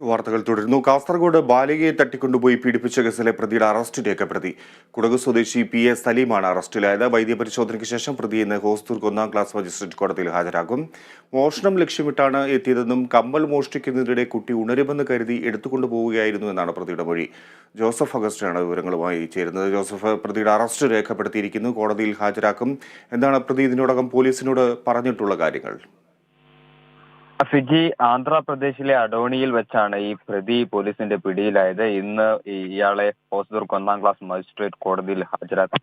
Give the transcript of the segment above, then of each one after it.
വാർത്തകൾ തുടരുന്നു. കാസർഗോഡ് ബാലികയെ തട്ടിക്കൊണ്ടുപോയി പീഡിപ്പിച്ച കേസിലെ പ്രതിയുടെ അറസ്റ്റ് രേഖപ്പെടുത്തി കുടക് സ്വദേശി പി എ സലീമാണ് അറസ്റ്റിലായത്. വൈദ്യപരിശോധനയ്ക്ക് ശേഷം പ്രതി ഇന്ന് ഹോസ്ദുർഗ് ഒന്നാം ക്ലാസ് മജിസ്ട്രേറ്റ് കോടതിയിൽ ഹാജരാകും. മോഷണം ലക്ഷ്യമിട്ടാണ് എത്തിയതെന്നും കമ്മൽ മോഷ്ടിക്കുന്നതിനിടെ കുട്ടി ഉണരുമെന്ന് കരുതി എടുത്തുകൊണ്ടുപോവുകയായിരുന്നു എന്നാണ് പ്രതിയുടെ മൊഴി. ജോസഫ് അഗസ്റ്റാണ് വിവരങ്ങളുമായി ചേരുന്നത്. ജോസഫ് പ്രതിയുടെ അറസ്റ്റ് രേഖപ്പെടുത്തിയിരിക്കുന്നു. കോടതിയിൽ ഹാജരാക്കും. എന്താണ് പ്രതി ഇതിനോടകം പോലീസിനോട് പറഞ്ഞിട്ടുള്ള കാര്യങ്ങൾ? ഫിജി ആന്ധ്രാപ്രദേശിലെ അഡോണിയിൽ വെച്ചാണ് ഈ പ്രതി പോലീസിന്റെ പിടിയിലായത്. ഇന്ന് ഇയാളെ ഹോസ്ദുർഗ് ഒന്നാം ക്ലാസ് മജിസ്ട്രേറ്റ് കോടതിയിൽ ഹാജരാക്കി.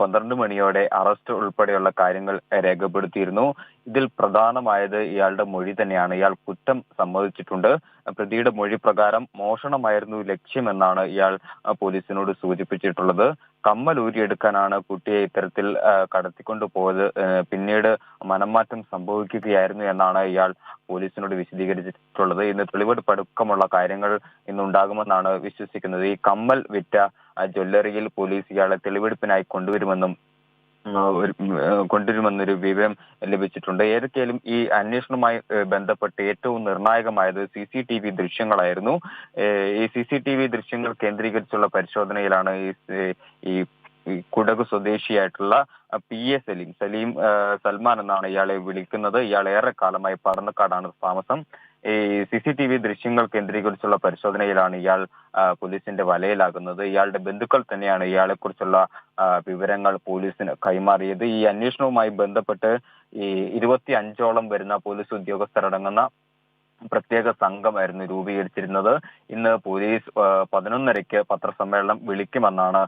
പന്ത്രണ്ട് മണിയോടെ അറസ്റ്റ് ഉൾപ്പെടെയുള്ള കാര്യങ്ങൾ രേഖപ്പെടുത്തിയിരുന്നു. ഇതിൽ പ്രധാനമായത് ഇയാളുടെ മൊഴി തന്നെയാണ്. ഇയാൾ കുറ്റം സമ്മതിച്ചിട്ടുണ്ട്. പ്രതിയുടെ മൊഴി പ്രകാരം മോഷണമായിരുന്നു ലക്ഷ്യമെന്നാണ് ഇയാൾ പോലീസിനോട് സൂചിപ്പിച്ചിട്ടുള്ളത്. കമ്മൽ ഊരിയെടുക്കാനാണ് കുട്ടിയെ ഇത്തരത്തിൽ കടത്തിക്കൊണ്ടു പോയത്. പിന്നീട് മനംമാറ്റം സംഭവിക്കുകയായിരുന്നു എന്നാണ് ഇയാൾ പോലീസിനോട് വിശദീകരിച്ചിട്ടുള്ളത്. ഇന്ന് തെളിവെടുപ്പ് അടുക്കമുള്ള കാര്യങ്ങൾ ഇന്നുണ്ടാകുമെന്നാണ് വിശ്വസിക്കുന്നത്. ഈ കമ്മൽ വിറ്റ ആ, ജ്വല്ലറിയിൽ പോലീസ് ഇയാളെ തെളിവെടുപ്പിനായി കൊണ്ടുവരുമെന്നും കൊണ്ടുവരുമെന്നൊരു വിവരം ലഭിച്ചിട്ടുണ്ട്. ഏതൊക്കെയാലും ഈ അന്വേഷണവുമായി ബന്ധപ്പെട്ട് ഏറ്റവും നിർണായകമായത് സി സി ടി വി ദൃശ്യങ്ങളായിരുന്നു. ഈ സി സി ടി വി ദൃശ്യങ്ങൾ കേന്ദ്രീകരിച്ചുള്ള പരിശോധനയിലാണ് ഈ കുടക് സ്വദേശിയായിട്ടുള്ള പി എ സലീം. സലീം സൽമാൻ എന്നാണ് ഇയാളെ വിളിക്കുന്നത്. ഇയാൾ ഏറെ കാലമായി പറന്നക്കാടാണ് താമസം. ഈ സി സി ടി വി ദൃശ്യങ്ങൾ കേന്ദ്രീകരിച്ചുള്ള പരിശോധനയിലാണ് ഇയാൾ പോലീസിന്റെ വലയിലാകുന്നത്. ഇയാളുടെ ബന്ധുക്കൾ തന്നെയാണ് ഇയാളെ കുറിച്ചുള്ള വിവരങ്ങൾ പോലീസിന് കൈമാറിയത്. ഈ അന്വേഷണവുമായി ബന്ധപ്പെട്ട് ഈ ഇരുപത്തി അഞ്ചോളം വരുന്ന പോലീസ് ഉദ്യോഗസ്ഥരടങ്ങുന്ന പ്രത്യേക സംഘമായിരുന്നു രൂപീകരിച്ചിരുന്നത്. ഇന്ന് പോലീസ് പതിനൊന്നരയ്ക്ക് പത്രസമ്മേളനം വിളിക്കുമെന്നാണ്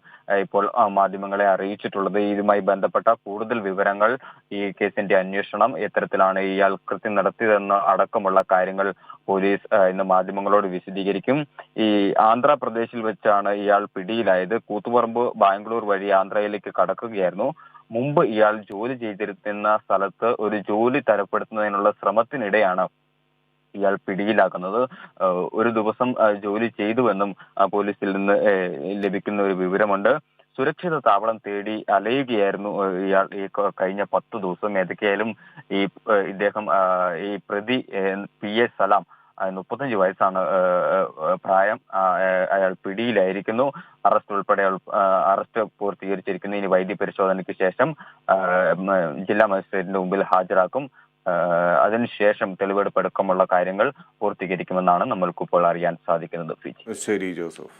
ഇപ്പോൾ മാധ്യമങ്ങളെ അറിയിച്ചിട്ടുള്ളത്. ഇതുമായി ബന്ധപ്പെട്ട കൂടുതൽ വിവരങ്ങൾ ഈ കേസിന്റെ അന്വേഷണം എത്തരത്തിലാണ് ഇയാൾ കൃത്യം നടത്തിയതെന്ന് അടക്കമുള്ള കാര്യങ്ങൾ പോലീസ് ഇന്ന് മാധ്യമങ്ങളോട് വിശദീകരിക്കും. ഈ ആന്ധ്രാപ്രദേശിൽ വെച്ചാണ് ഇയാൾ പിടിയിലായത്. കൂത്തുപറമ്പ് ബാംഗ്ലൂർ വഴി ആന്ധ്രയിലേക്ക് കടക്കുകയായിരുന്നു. മുമ്പ് ഇയാൾ ജോലി ചെയ്തിരുന്ന സ്ഥലത്ത് ഒരു ജോലി തരപ്പെടുത്തുന്നതിനുള്ള ശ്രമത്തിനിടെയാണ് ഇയാൾ പിടിയിലാക്കുന്നത്. ഒരു ദിവസം ജോലി ചെയ്തുവെന്നും പോലീസിൽ നിന്ന് ലഭിക്കുന്ന ഒരു വിവരമുണ്ട്. സുരക്ഷിത താവളം തേടി അലയുകയായിരുന്നു ഇയാൾ ഈ കഴിഞ്ഞ പത്ത് ദിവസം. ഏതൊക്കെയായാലും ഈ ഇദ്ദേഹം ഈ പ്രതി പി എസ് സലാം മുപ്പത്തഞ്ച് വയസ്സാണ് പ്രായം അയാൾ പിടിയിലായിരിക്കുന്നു. അറസ്റ്റ് ഉൾപ്പെടെ അറസ്റ്റ് പൂർത്തീകരിച്ചിരിക്കുന്നു. ഇനി വൈദ്യ പരിശോധനയ്ക്ക് ശേഷം ജില്ലാ മജിസ്ട്രേറ്റിന്റെ മുമ്പിൽ ഹാജരാക്കും. അതിനുശേഷം തെളിവെടുപ്പ് അടക്കമുള്ള കാര്യങ്ങൾ പൂർത്തീകരിക്കുമെന്നാണ് നമ്മൾക്കിപ്പോൾ അറിയാൻ സാധിക്കുന്നത് ശരി ജോസഫ്.